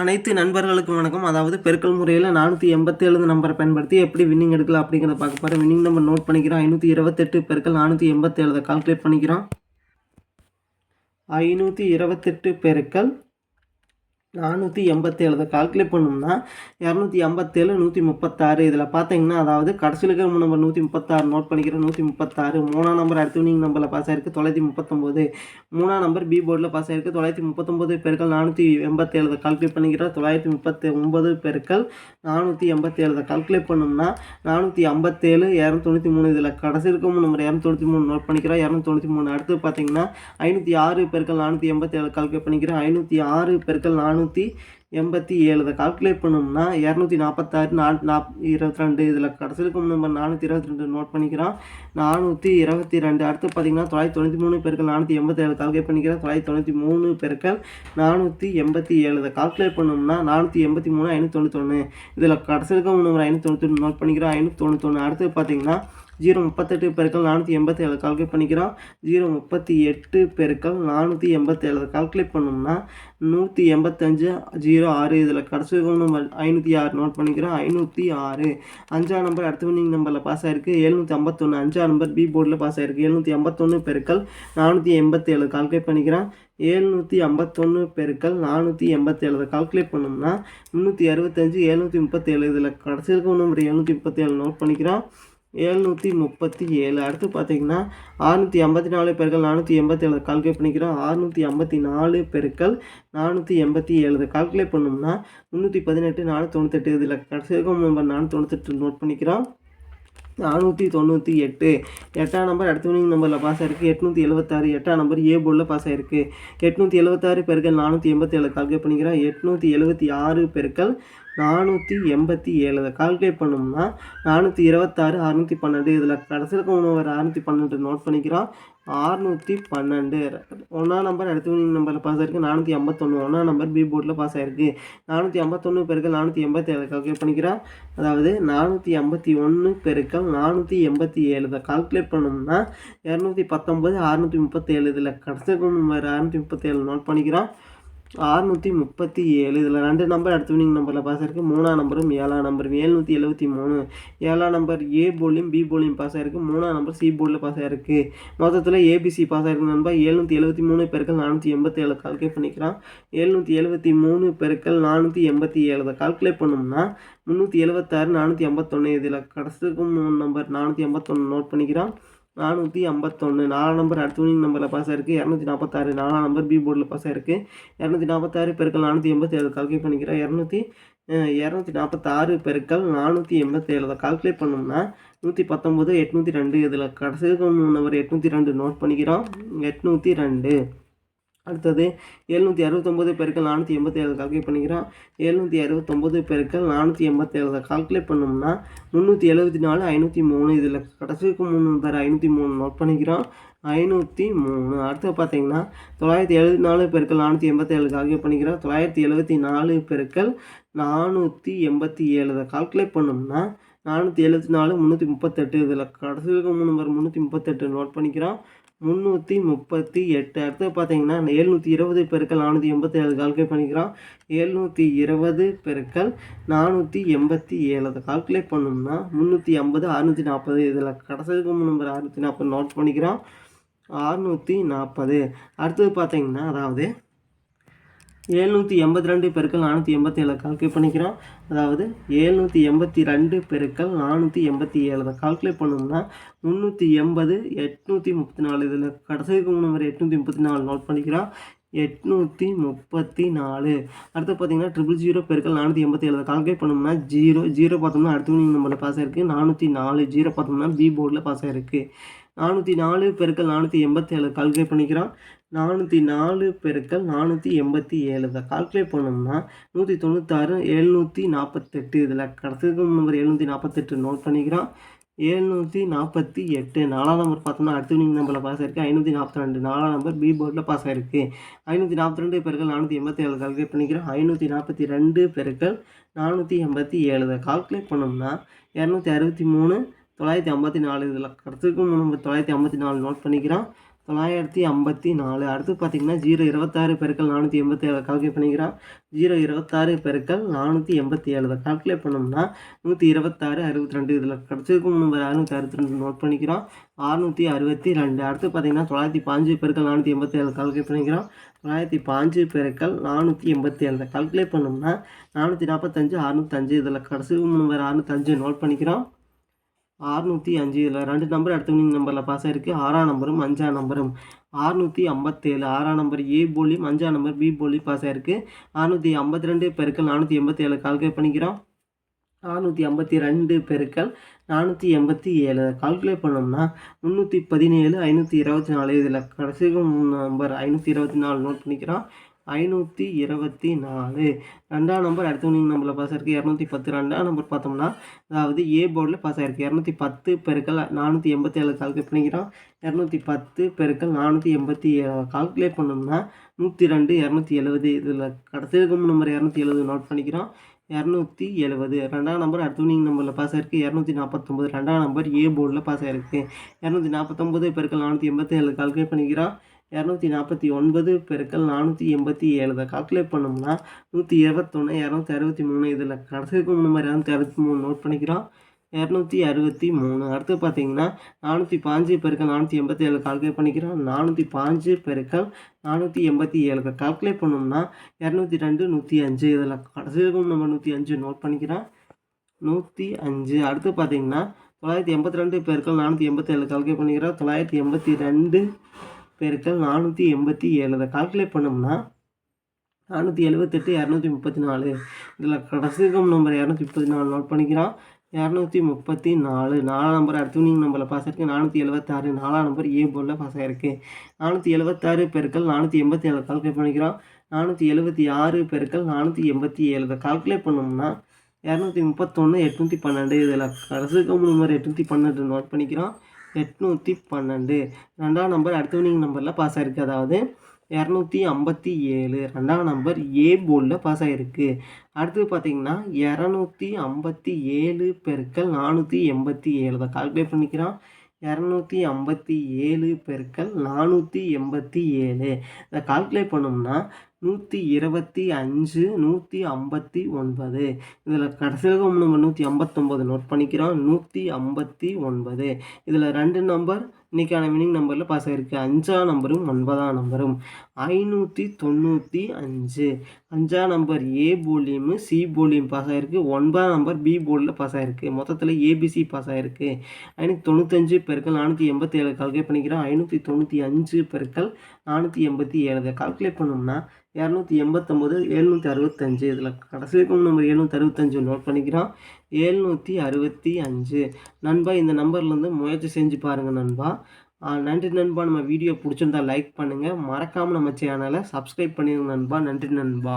அனைத்து நண்பர்களுக்கும் வணக்கம். அதாவது பெருக்கல் முறையில் நானூற்றி எண்பத்தேழு நம்பரை பயன்படுத்தி எப்படி வின்னிங் எடுக்கலாம் அப்படிங்கிறத பார்க்க போகிறோம் வின்னிங் நம்பர் நோட் பண்ணிக்கிறோம். ஐநூற்றி இருபத்தெட்டு பெருக்கல் நானூற்றி எண்பத்தேழு கால்குலேட் பண்ணிக்கிறோம். ஐநூற்றி இருபத்தெட்டு பெருக்கல் நானூற்றி எண்பத்தேழு கால்குலேட் பண்ணோம்னா இரநூத்தி ஐம்பத்தேழு நூற்றி முப்பத்தாறு. இதில் பார்த்தீங்கன்னா அதாவது கடைசியில் இருக்கிற நம்பர் நூற்றி முப்பத்தாறு நோட் பண்ணிக்கிறேன் நூற்றி முப்பத்தாறு. மூணாம் நம்பர் அடுத்த வினிங் நம்பரில் பாஸ் ஆயிருக்கு. தொள்ளாயிரத்தி முப்பத்தொம்போது. மூணாம் நம்பர் பி போர்டில் பாஸ் ஆயிருக்கு. தொள்ளாயிரத்தி முப்பத்தொம்போது பெருக்கள் நானூற்றி எண்பத்தேழு கால்குலேட் பண்ணிக்கிறேன் தொள்ளாயிரத்தி முப்பத்தி ஒம்பது பெருக்கள் நானூற்றி எண்பத்தேழு கால்குலேட் பண்ணோம்னா நானூற்றி ஐம்பத்தேழு இரநூத்தொண்ணூற்றி மூணு இதில் கடைசி இருக்கும் நம்பர் இரநூத்தொண்ணூற்றி மூணு நோட் பண்ணிக்கிறோம். இரநூத்தொண்ணூற்றி மூணு அடுத்து பார்த்தீங்கன்னா ஐநூற்றி ஆறு பெருக்கள் நானூற்றி எண்பத்தேழு கால்குலேட் பண்ணிக்கிறேன் ஐநூற்றி ஆறு பெருக்கள் நானூற்றி எண்பத்தி ஏழு இதை கால்குலேட் பண்ணோம்னா இரநூத்தி நாற்பத்தாறு நாலு நாப் இருபத்தி ரெண்டு இதில் கடைசி இருக்கும் நம்பர் நானூற்றி இருபத்தி ரெண்டு நோட் பண்ணிக்கிறோம் நானூற்றி இருபத்தி ரெண்டு அடுத்து பார்த்தீங்கன்னா தொள்ளாயிரத்தி தொண்ணூற்றி மூணு பெருக்கள் நானூற்றி எண்பத்தேழு கால்குலேட் பண்ணிக்கிறேன். தொள்ளாயிரத்தி தொண்ணூற்றி மூணு பெருக்கள் நானூற்றி எண்பத்தி ஏழு இதை கால்குலேட் பண்ணோம்னா நானூற்றி எண்பத்தி மூணு ஐநூற்றி தொண்ணூத்தொன்று இதில் கடைசி இருக்கும் நம்பர் ஐநூற்றி தொண்ணூற்றி நோட் பண்ணிக்கிறோம் ஐநூற்றி தொண்ணூத்தொன்று அடுத்து பார்த்திங்கன்னா ஜீரோ முப்பத்தெட்டு பெருக்கள் நானூற்றி எண்பத்தேழு கால்குலேட் பண்ணிக்கிறோம். ஜீரோ முப்பத்தி எட்டு பெருக்கள் நானூற்றி எண்பத்தி ஏழு கால்குலேட் பண்ணோம்னா நூற்றி எண்பத்தஞ்சு ஜீரோ ஆறு இதில் கடைசி நம்பர் ஐநூற்றி ஆறு நோட் பண்ணிக்கிறோம். ஐநூற்றி ஆறு. அஞ்சாம் நம்பர் அடுத்த வினிங் நம்பரில் பாஸ் ஆயிருக்கு. எழுநூற்றி ஐம்பத்தொன்று அஞ்சாம் நம்பர் பி போர்டில் பாஸ் ஆயிருக்கு. எழுநூற்றி ஐம்பத்தொன்று பெருக்கள் நானூற்றி எண்பத்தேழு கால்குலேட் பண்ணிக்கிறேன் ஏழ்நூற்றி ஐம்பத்தொன்று பெருக்கள் நானூற்றி எண்பத்தேழு கால்குலேட் பண்ணோம்னா முந்நூற்றி அறுபத்தஞ்சு எழுநூற்றி முப்பத்தேழு இதில் கடைசி இருக்க நம்பர் எழுநூற்றி முப்பத்தேழு நோட் பண்ணிக்கிறோம். ஏழ்நூற்றி முப்பத்தி ஏழு. அடுத்து பார்த்தீங்கன்னா அறுநூற்றி ஐம்பத்தி நாலு பெருக்கள் நானூற்றி எண்பத்தேழு கால்குலேட் பண்ணிக்கிறோம். அறுநூற்றி ஐம்பத்தி நாலு பெருக்கள் நானூற்றி எண்பத்தி ஏழு. கால்குலேட் பண்ணோம்னா முந்நூற்றி பதினெட்டு நானூற்றி தொண்ணூத்தெட்டு இதில் கடைசி இருக்கும் நம்பர் நானூற்றி தொண்ணூத்தெட்டு நோட் பண்ணிக்கிறோம். நானூற்றி தொண்ணூற்றி எட்டு. எட்டாம் நம்பர் அடுத்த வினிங் நம்பரில் பாஸ் ஆயிருக்கு. எட்நூற்றி எழுபத்தாறு எட்டாம் நம்பர் ஏ போர்டில் பாஸ் ஆயிருக்கு. எட்நூற்றி எழுபத்தாறு பெருக்கள் நானூற்றி எண்பத்தேழு கால்குலேட் பண்ணிக்கிறோம். எட்நூற்றி எழுபத்தி ஆறு பெருக்கள் நானூற்றி எண்பத்தி ஏழு அதை கால்குலேட் பண்ணோம்னா நானூற்றி இருபத்தாறு அறுநூற்றி பன்னெண்டு. இதில் கடைசியில் ஒரு அறுநூற்றி பன்னெண்டு நோட் பண்ணிக்கிறோம். அறுநூற்றி பன்னெண்டு. ஒன்றாம் நம்பர் அடுத்த வினிங் நம்பரில் பாஸ் ஆயிருக்கு. நானூற்றி ஐம்பத்தொன்று ஒன்றாம் நம்பர் பி போர்டில் பாஸ் ஆயிருக்கு. நானூற்றி ஐம்பத்தொன்று பெருக்கள் நானூற்றி எண்பத்தி ஏழு கால்குலேட் பண்ணிக்கிறோம். அதாவது நானூற்றி ஐம்பத்தி ஒன்று பெருக்கள் நானூற்றி எண்பத்தி ஏழு இதை கால்குலேட் பண்ணோம்னா இரநூத்தி பத்தொம்பது அறுநூற்றி முப்பத்தேழு. இதில் கடைசியில் நம்பர் அறுநூற்றி முப்பத்தேழு நோட் பண்ணிக்கிறோம். அறுநூற்றி முப்பத்தி ஏழு. இதில் ரெண்டு நம்பர் அடுத்த வினிங் நம்பரில் பாஸ் ஆயிருக்கு. மூணாம் நம்பரும் ஏழாம் நம்பரும் ஏழ்நூற்றி எழுபத்தி மூணு. ஏழாம் நம்பர் ஏ போலியும் பி போலியும் பாஸ் ஆயிருக்கு. மூணாம் நம்பர் சி போர்டில் பாஸ் ஆயிருக்கு. மொத்தத்தில் ஏபிசி பாஸ் ஆயிருக்கு நண்பர் ஏழ்நூற்றி எழுபத்தி மூணு பெருக்கள் நானூற்றி எண்பத்தி ஏழு கால்குலேட் பண்ணிக்கிறான். ஏழ்நூற்றி எழுபத்தி மூணு பெருக்கள் நானூற்றி எண்பத்தி ஏழு கால்குலேட் பண்ணோம்னா முந்நூற்றி எழுபத்தாறு நானூற்றி ஐம்பத்தொன்று இதில் கடைசிக்கும் மூணு நம்பர் நானூற்றி ஐம்பத்தொன்று நோட் பண்ணிக்கிறான். நானூற்றி ஐம்பத்தொன்று நாலாம் நம்பர் அடுத்த வினிங் நம்பரில் பாஸ் ஆயிருக்கு. இரநூத்தி நாற்பத்தாறு நாலாம் நம்பர் பி போர்டில் பாஸ் ஆயிருக்கு. இரநூத்தி நாற்பத்தாறு பெருக்கள் நானூற்றி எண்பத்தேழு கால்குலேட் பண்ணிக்கிறேன். இரநூத்தி இரநூத்தி நாற்பத்தாறு பெருக்கள் நானூற்றி எண்பத்தேழு அதை கால்குலேட் பண்ணோம்னா நூற்றி பத்தொம்போது எட்நூற்றி ரெண்டு இதில் கடைசி நம்பர் எட்நூற்றி ரெண்டு நோட் பண்ணிக்கிறோம். எட்நூற்றி ரெண்டு. அடுத்தது எழுநூற்றி அறுபத்தொம்போது பெருக்கள் நானூற்றி எண்பத்தேழு கால்குலேட் பண்ணிக்கிறோம். எழுநூற்றி அறுபத்தொம்போது பெருக்கள் நானூற்றி எண்பத்தேழு கால்குலேட் பண்ணோம்னா முந்நூற்றி எழுபத்தி நாலு ஐநூற்றி மூணு இதில் கடைசிக்கு மூணு பேர் ஐநூற்றி மூணு நோட் பண்ணிக்கிறோம். ஐநூற்றி மூணு. அடுத்து பார்த்தீங்கன்னா தொள்ளாயிரத்தி எழுபத்தி நாலு பெருக்கள் நானூற்றி எண்பத்தேழு கால்குலேட் பண்ணிக்கிறோம். தொள்ளாயிரத்தி எழுபத்தி நாலு பெருக்கள் நானூற்றி எண்பத்தி ஏழு கால்குலேட் பண்ணோம்னா நானூற்றி எழுபத்தி நாலு முந்நூற்றி முப்பத்தெட்டு. இதில் கடைசி மூணு நம்பர் முந்நூற்றி முப்பத்தெட்டு நோட் பண்ணிக்கிறோம். முந்நூற்றி முப்பத்தி எட்டு. அடுத்து பார்த்தீங்கன்னா எழுநூற்றி இருபது பெருக்கள் நானூற்றி எண்பத்தி ஏழு கால்குலேட் பண்ணிக்கிறோம். எழுநூற்றி இருபது பெருக்கள் நானூற்றி எண்பத்தி ஏழு. அதை கால்குலேட் பண்ணோம்னா முந்நூற்றி ஐம்பது அறுநூற்றி நாற்பது இதில் கடைசிக்கு நம்பர் அறுநூற்றி நாற்பது நோட் பண்ணிக்கிறோம். அறுநூற்றி நாற்பது அடுத்தது பார்த்தீங்கன்னா அதாவது ஏழ்நூற்றி எண்பத்தி ரெண்டு பெருக்கள் நானூற்றி எண்பத்தி ஏழு கால்குலேட் பண்ணிக்கிறோம். அதாவது ஏழ்நூற்றி எண்பத்தி ரெண்டு பெருக்கள் நானூற்றி எண்பத்தி ஏழு தான் கால்குலேட் பண்ணோம்னா முந்நூற்றி எண்பது எட்நூற்றி முப்பத்தி நாலு இதில் கடைசிக்கு நம்பர் எட்நூற்றி முப்பத்தி நாலு நோட் பண்ணிக்கிறோம். எட்நூற்றி முப்பத்தி நாலு. அடுத்து பார்த்தீங்கன்னா ட்ரிபிள் ஜீரோ பெருக்கள் நானூற்றி எண்பத்தி ஏழு கால்குலேட் பண்ணோம்னா ஜீரோ ஜீரோ பார்த்தோம்னா அடுத்த நம்பரில் பாஸ் ஆயிருக்கு. நானூற்றி நாலு ஜீரோ பார்த்தோம்னா பி போர்டில் பாஸ் ஆயிருக்கு. நானூற்றி நாலு பெருக்கள் நானூற்றி எண்பத்தேழு கால்குலேட் பண்ணிக்கிறோம். நானூற்றி நாலு பெருக்கள் நானூற்றி எண்பத்தி ஏழு இதை கால்குலேட் பண்ணோம்னா நூற்றி தொண்ணூத்தாறு எழுநூற்றி நாற்பத்தெட்டு இதில் கடைசிக்கு நம்பர் எழுநூற்றி நாற்பத்தெட்டு நோட் பண்ணிக்கிறோம். எழுநூற்றி நாற்பத்தி எட்டு நாலாம் நம்பர் பார்த்தோம்னா அடுத்த வினிங் நம்பரில் பாஸ் ஆயிருக்கு. ஐநூற்றி நாற்பத்தி ரெண்டு நாலாம் நம்பர் பி போர்டில் பாஸ் ஆயிருக்கு. ஐநூற்றி நாற்பத்தி ரெண்டு பெருக்கள் நானூற்றி எண்பத்தி ஏழு கால்குலேட் பண்ணிக்கிறோம். ஐநூற்றி நாற்பத்தி ரெண்டு பெருக்கள் நானூற்றி எண்பத்தி ஏழு கால்குலேட் பண்ணோம்னா இரநூத்தி அறுபத்தி மூணு தொள்ளாயிரத்தி ஐம்பத்தி நாலு இதில் கடைசிக்கும் நம்ம தொள்ளாயிரத்தி ஐம்பத்தி நாலு நோட் பண்ணிக்கிறோம். தொள்ளாயிரத்தி ஐம்பத்தி நாலு. அடுத்து பார்த்தீங்கன்னா ஜீரோ இருபத்தாறு பெருக்கள் நானூற்றி எண்பத்தி ஏழு கால்குலேட் பண்ணிக்கிறோம். ஜீரோ இருபத்தாறு பெருக்கள் நானூற்றி எண்பத்தி ஏழு இதை கால்குலேட் பண்ணோம்னா நூற்றி இருபத்தாறு அறுபத்தி ரெண்டு இதில் கிடச்சிருக்கும் நம்பர் அறுநூற்றி அறுபத்தி ரெண்டு நோட் பண்ணிக்கிறோம். அறுநூற்றி அறுபத்தி ரெண்டு. அடுத்து பார்த்தீங்கன்னா தொள்ளாயிரத்தி பாஞ்சு பெருக்கள் நானூற்றி எண்பத்தி ஏழு கால்குலேட் பண்ணிக்கிறோம். தொள்ளாயிரத்தி பாஞ்சு பெருக்கள் நானூற்றி எண்பத்தி ஏழு கால்குலேட் பண்ணோம்னா நானூற்றி நாற்பத்தஞ்சு அறுநூத்தஞ்சு இதில் கடைசி நம்பர் அறுநூத்தஞ்சு நோட் பண்ணிக்கிறோம். அறுநூற்றி அஞ்சு இதில் ரெண்டு நம்பர் அடுத்த நம்பரில் பாஸ் ஆகிருக்கு ஆறாம் நம்பரும் அஞ்சாம் நம்பரும் அறுநூற்றி ஐம்பத்தேழு ஆறாம் நம்பர் ஏ போலியும் அஞ்சாம் நம்பர் பி போலி பாஸ் ஆகிருக்கு அறுநூற்றி ஐம்பத்தி ரெண்டு பெருக்கள் நானூற்றி எண்பத்தேழு கால்குலேட் பண்ணிக்கிறோம். நானூற்றி ஐம்பத்தி ரெண்டு பெருக்கள் நானூற்றி எண்பத்தி ஏழு. கால்குலேட் பண்ணோம்னா முந்நூற்றி பதினேழு ஐநூற்றி இருபத்தி நாலு. இதில் கடைசி நம்பர் ஐநூற்றி இருபத்தி நாலு நோட் பண்ணிக்கிறோம். ஐநூற்றி இருபத்தி நாலு. ரெண்டாம் நம்பர் அடுத்த வினிங் நம்பரில் பாஸ் ஆயிருக்கு. இரநூத்தி பத்து. ரெண்டாம் நம்பர் பார்த்தோம்னா அதாவது ஏ போர்டில் பாஸ் ஆயிருக்கு. இரநூத்தி பத்து பெருக்கள் நானூற்றி எண்பத்தி ஏழு கால்குலேட் பண்ணிக்கிறோம். இரநூத்தி பத்து பெருக்கள் நானூற்றி எண்பத்தி ஏழு. கால்குலேட் பண்ணோம்னா நூற்றி ரெண்டு இரநூத்தி எழுபது இதில் கடைசிக்கும் நம்பர் இரநூத்தி எழுபது நோட் பண்ணிக்கிறோம். இரநூத்தி எழுபது ரெண்டாம் நம்பர் அடுத்த வினிங் நம்பரில் பாஸ் ஆயிருக்கு. இரநூத்தி நாற்பத்தொம்பது ரெண்டாம் நம்பர் ஏ போர்டில் பாஸ் ஆயிருக்கு. இரநூத்தி நாற்பத்தொம்பது பெருக்கள் நானூற்றி எண்பத்தி ஏழு கால்குலேட் பண்ணிக்கிறோம். இரநூத்தி நாற்பத்தி ஒன்பது பெருக்கள் நானூற்றி எண்பத்தி ஏழு. இதை கால்குலேட் பண்ணோம்னா நூற்றி இருபத்தொன்று இரநூத்தி அறுபத்தி மூணு. இதில் கடைசிக்கு மூணு இரநூத்தி அறுபத்தி மூணு நோட் பண்ணிக்கிறோம். இரநூத்தி அறுபத்தி மூணு. அடுத்து பார்த்தீங்கன்னா நானூற்றி பாஞ்சு பெருக்கள் நானூற்றி எண்பத்தி ஏழு கால்குலேட் பண்ணிக்கிறோம். நானூற்றி பாஞ்சு பெருக்கள் நானூற்றி எண்பத்தி ஏழு. கால்குலேட் பண்ணோம்னா இரநூத்தி ரெண்டு நூற்றி அஞ்சு. இதில் கடைசிக்கும் நம்ம நூற்றி அஞ்சு நோட் பண்ணிக்கிறோம். நூற்றி அஞ்சு. அடுத்து பார்த்தீங்கன்னா தொள்ளாயிரத்தி எண்பத்தி ரெண்டு பெருக்கள் நானூற்றி எண்பத்தி ஏழு கால்குலேட் பண்ணிக்கிறோம். தொள்ளாயிரத்தி எண்பத்தி ரெண்டு பெருக்கள் நானூற்றி எண்பத்தி ஏழு. அதை கால்குலேட் பண்ணோம்னா நானூற்றி எழுபத்தெட்டு இரநூத்தி முப்பத்தி நாலு இதில் கடைசி நம்பர் இரநூத்தி முப்பத்தி நாலு நோட் பண்ணிக்கிறோம் இரநூத்தி முப்பத்தி நாலு நாலாம் நம்பர் அடுத்த நீங்கள் நம்பரில் பாஸ் ஆயிருக்கு. நானூற்றி எழுபத்தாறு நாலாம் நம்பர் ஏ போர்டில் பாஸ் ஆகிருக்கு நானூற்றி எழுபத்தாறு பெருக்கள் நானூற்றி எண்பத்தி ஏழு கால்குலேட் பண்ணிக்கிறோம் நானூற்றி எழுபத்தி ஆறு பெருக்கள் நானூற்றி எண்பத்தி ஏழு. இதை கால்குலேட் பண்ணோம்னா இரநூத்தி முப்பத்தொன்று எட்நூற்றி பன்னெண்டு. இதில் கடைசி நம்பர் எட்நூற்றி பன்னெண்டு நோட் பண்ணிக்கிறோம் எட்நூற்றி பன்னெண்டு. ரெண்டாம் நம்பர் அடுத்த வினிங் நம்பரில் பாஸ் ஆகிருக்கு அதாவது இரநூத்தி ஐம்பத்தி ஏழு. ரெண்டாம் நம்பர் ஏ போர்டில் பாஸ் ஆகிருக்கு அடுத்து பார்த்தீங்கன்னா இரநூத்தி ஐம்பத்தி ஏழு பெருக்கள் நானூற்றி எண்பத்தி ஏழு. தான் கால்குலேட் பண்ணிக்கிறான். இரநூத்தி ஐம்பத்தி ஏழு பெருக்கள் நானூற்றி எண்பத்தி ஏழு. இதை கால்குலேட் பண்ணோம்னா நூற்றி இருபத்தி அஞ்சு நூற்றி ஐம்பத்தி ஒன்பது. இதில் கடைசியாக நம்ம நூற்றி ஐம்பத்தொம்போது நோட் பண்ணிக்கிறோம். நூற்றி ஐம்பத்தி ஒன்பது. இதில் ரெண்டு நம்பர் இன்றைக்கான வினிங் நம்பரில் பாஸ் ஆகிருக்கு அஞ்சாம் நம்பரும் ஒன்பதாம் நம்பரும் ஐநூற்றி தொண்ணூற்றி அஞ்சு. அஞ்சாம் நம்பர் ஏ போலியும் சி போலியும் பாஸ் ஆகிருக்கு ஒன்பதாம் நம்பர் பி போர்டில் பாஸ் ஆகிருக்கு மொத்தத்தில் ஏபிசி பாஸ் ஆகிருக்கு ஐநூற்றி தொண்ணூத்தஞ்சு பெருக்கள் நானூற்றி எண்பத்தி ஏழு கால்குலேட் பண்ணிக்கிறோம். ஐநூற்றி தொண்ணூற்றி அஞ்சு பெருக்கள் நானூற்றி எண்பத்தி ஏழு. கால்குலேட் பண்ணோம்னா இரநூத்தி எண்பத்தொம்போது எழுநூற்றி அறுபத்தஞ்சு. இதில் கடைசி இருக்கும் நம்பர் எழுநூற்றி அறுபத்தஞ்சு நோட் பண்ணிக்கிறோம். எழுநூற்றி அறுபத்தி அஞ்சு. நண்பா இந்த நம்பர்லேருந்து முயற்சி செஞ்சு பாருங்கள் நண்பா. நன்றி நண்பா. நம்ம வீடியோ பிடிச்சிருந்தா லைக் பண்ணுங்கள் மறக்காமல் நம்ம சேனலை சப்ஸ்கிரைப் பண்ணிடுங்க நண்பா. நன்றி நண்பா.